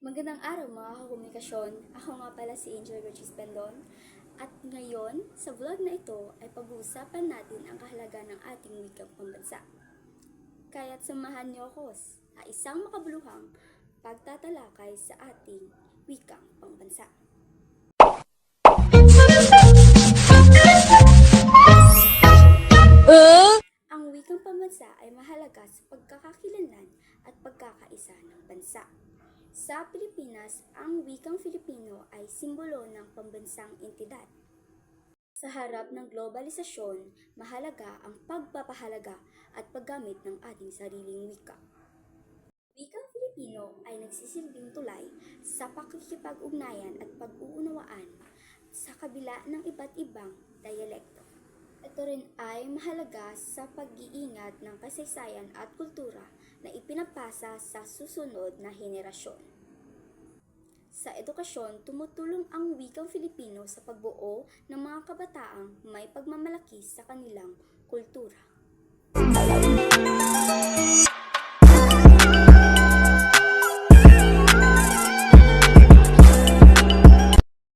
Magandang araw mga kakomunikasyon. Ako nga pala si Angel Regis Pendon. At ngayon, sa vlog na ito ay pag-uusapan natin ang kahalaga ng ating wikang pambansa. Kaya't samahan niyo ako sa isang makabuluhang pagtatalakay sa ating wikang pambansa. Ang wikang pambansa ay mahalaga sa pagkakakilanlan at pagkakaisa ng bansa. Sa Pilipinas, ang wikang Filipino ay simbolo ng pambansang entidad. Sa harap ng globalisasyon, mahalaga ang pagpapahalaga at paggamit ng ating sariling wika. Wikang Filipino ay nagsisilbing tulay sa pakikipag-ugnayan at pag-uunawaan sa kabila ng iba't ibang diyalekto. Ito rin ay mahalaga sa pag-iingat ng kasaysayan at kultura na ipinapasa sa susunod na henerasyon. Sa edukasyon, tumutulong ang wikang Filipino sa pagbuo ng mga kabataang may pagmamalaki sa kanilang kultura.